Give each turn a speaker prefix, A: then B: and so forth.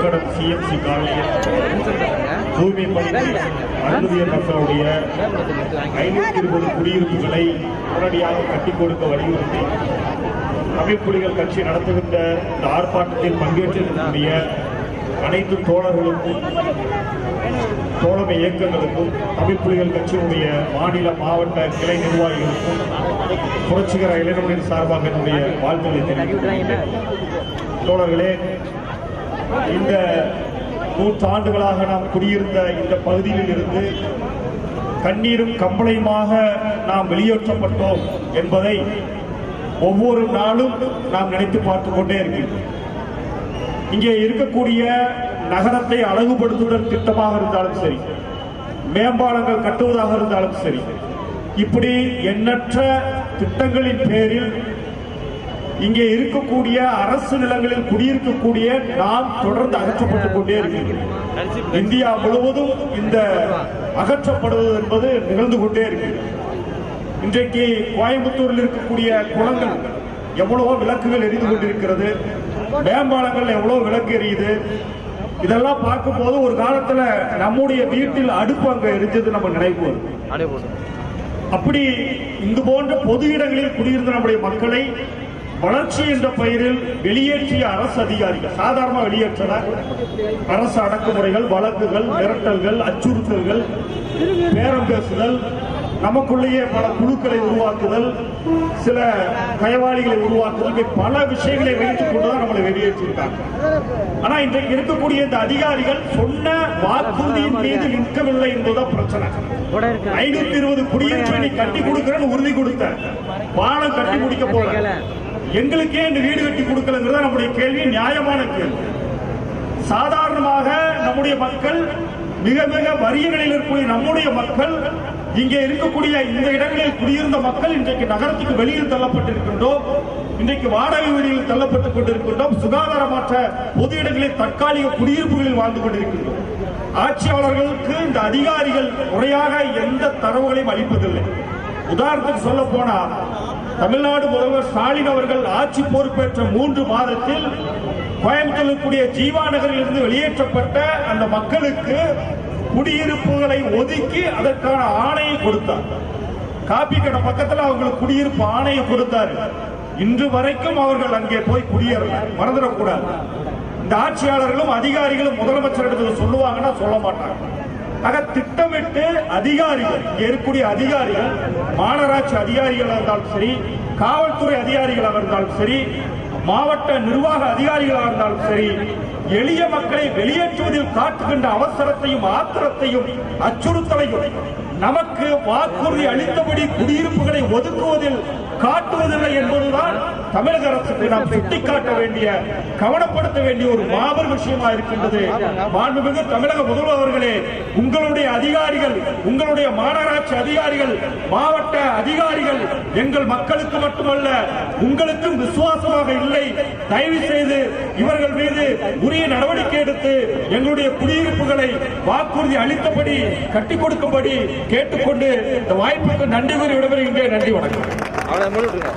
A: Ukkadam CMC காலனியில் தூய்மை பணி அனுமதிய மக்களுடைய ஐநூத்தி இருபது குடியிருப்புகளை உடனடியாக கட்டிக் கொடுக்க வலியுறுத்தி தமிழ் புலிகள் கட்சி நடத்துகின்ற இந்த ஆர்ப்பாட்டத்தில் பங்கேற்றிருக்கக்கூடிய அனைத்து தோழர்களுக்கும் தோழமை இயக்கங்களுக்கும் தமிழ் புலிகள் கட்சியினுடைய மாநில மாவட்ட கிளை நிர்வாகிகளுக்கும் புரட்சிகர இளைஞர்களின் சார்பாக என்னுடைய வாழ்த்துக்களை தெரிவிக்கிறேன் தோழர்களே இந்த நூற்றாண்டுகளாக நாம் குடியிருந்த இந்த பகுதியில் இருந்து கண்ணீரும் கம்பளையுமாக நாம் வெளியேற்றப்பட்டோம் என்பதை ஒவ்வொரு நாளும் நாம் நினைத்து பார்த்து கொண்டே இருக்கின்றோம். இங்கே இருக்கக்கூடிய நகரத்தை அழகுபடுத்துவதன் திட்டமாக இருந்தாலும் சரி மேம்பாலங்கள் கட்டுவதாக இருந்தாலும் சரி இப்படி எண்ணற்ற திட்டங்களின் பேரில் இங்கே இருக்கக்கூடிய அரசு நிலங்களில் குடியிருக்கக்கூடிய நாம் தொடர்ந்து அகற்றப்பட்டுக் கொண்டே இருக்கின்றோம் இந்தியா முழுவதும் இந்த அகற்றப்படுவது என்பது நிகழ்ந்து கொண்டே இருக்கிறது. இன்றைக்கு கோயம்புத்தூரில் இருக்கக்கூடிய குளங்கள் எவ்வளவோ விளக்குகள் எரிந்து கொண்டிருக்கிறது. மேம்பாலங்கள் எவ்வளவு விளக்கு எரியுது. இதெல்லாம் பார்க்கும்போது ஒரு காலத்துல நம்முடைய வீட்டில் அடுப்பு அங்க எரிஞ்சது நம்ம நினைவு வரும். அப்படி இங்கு போன்ற பொது இடங்களில் குடியிருந்த நம்முடைய மக்களை வளர்ச்சி என்ற பெயரில் வெளியேற்றிய அரசு அதிகாரிகள் சாதாரண வெளியேற்றன அரசு அடக்குமுறைகள் வழக்குகள் மிரட்டல்கள் அச்சுறுத்தல்கள் பேரம் பேசுதல் நமக்குள்ளேயே பல குழுக்களை உருவாக்குதல் சில கயவாளிகளை உருவாக்குதல் பல விஷயங்களை வைத்துக் கொண்டுதான் நம்மளை வெளியேற்றியிருக்காங்க ஆனா இன்றைக்கு இருக்கக்கூடிய இந்த அதிகாரிகள் சொன்ன வாக்குறுதியின் மீது நிற்கவில்லை என்பதுதான் பிரச்சனை. ஐநூத்தி இருபது குடியிருப்பை நீ கட்டி கொடுக்கிறேன்னு உறுதி கொடுத்த பாலம் கட்டி முடிக்க போல. எங்களுக்கே இந்த வீடு கட்டி கொடுக்கலங்கிறத நம்முடைய கேள்வி நியாயமான கேள்வி. சாதாரணமாக நம்முடைய மக்கள் மிக மிக வறிய நிலையில் இருக்கக்கூடிய நம்முடைய மக்கள் இங்கே இருக்கக்கூடிய இந்த இடங்களில் குடியிருந்த மக்கள் இன்றைக்கு நகரத்துக்கு வெளியில் தள்ளப்பட்டிருக்கின்றோம் இன்றைக்கு வாடகை வீடுகளில் தள்ளப்பட்டுக் கொண்டிருக்கின்றோம் சுகாதாரமற்ற பொது இடங்களில் தற்காலிக குடியிருப்புகளில் வாழ்ந்து கொண்டிருக்கின்றோம். ஆட்சியாளர்களுக்கு இந்த அதிகாரிகள் முறையாக எந்த தரவுகளையும் அளிப்பதில்லை. உதாரணத்துக்கு சொல்ல போனா தமிழ்நாடு முதல்வர் ஸ்டாலின் அவர்கள் ஆட்சி பொறுப்பேற்ற மூன்று மாதத்தில் கோயம்புத்தூருக்குரிய ஜீவா நகரில் இருந்து வெளியேற்றப்பட்ட அந்த மக்களுக்கு குடியிருப்புகளை ஒதுக்கி அதற்கான ஆணையை கொடுத்தார். காப்பி கடை பக்கத்தில் அவங்களுக்கு குடியிருப்பு ஆணையை கொடுத்தார். இன்று வரைக்கும் அவர்கள் அங்கே போய் குடியேறல மறந்துடக்கூடாது. இந்த ஆட்சியாளர்களும் அதிகாரிகளும் முதலமைச்சரிடத்தில் சொல்லுவாங்கன்னா சொல்ல மாட்டாங்க. ஆக திட்டமிட்டு அதிகாரிகள் இங்க இருக்கக்கூடிய அதிகாரிகள் மாநகராட்சி அதிகாரிகளாக இருந்தாலும் சரி காவல்துறை அதிகாரிகளாக இருந்தாலும் சரி மாவட்ட நிர்வாக அதிகாரிகளாக இருந்தாலும் சரி எளிய மக்களை வெளியேற்றுவதில் காட்டுகின்ற அவசரத்தையும் ஆத்திரத்தையும் அச்சுறுத்தலையும் நமக்கு வாக்குறுதி அளித்தபடி குடியிருப்புகளை ஒதுக்குவதில் காட்டுவதில்லை என்பதுதான் தமிழக அரசுக்கு நாம் சுட்டிக்காட்ட வேண்டிய கவனப்படுத்த வேண்டிய ஒரு மாபெரும் விஷயமா இருக்கின்றது. மாண்புமிகு தமிழக முதல்வர் அவர்களே உங்களுடைய அதிகாரிகள் உங்களுடைய மாநகராட்சி அதிகாரிகள் மாவட்ட அதிகாரிகள் எங்கள் மக்களுக்கு மட்டுமல்ல உங்களுக்கும் விசுவாசமாக இல்லை. தயவு செய்து இவர்கள் மீது உரிய நடவடிக்கை எடுத்து எங்களுடைய குடியிருப்புகளை வாக்குறுதி அளித்தபடி கட்டிக் கொடுக்கும்படி கேட்டுக்கொண்டு இந்த வாய்ப்புக்கு நன்றி கூறி விடைபெறுகின்றேன். நன்றி வணக்கம்.
B: ahora démosle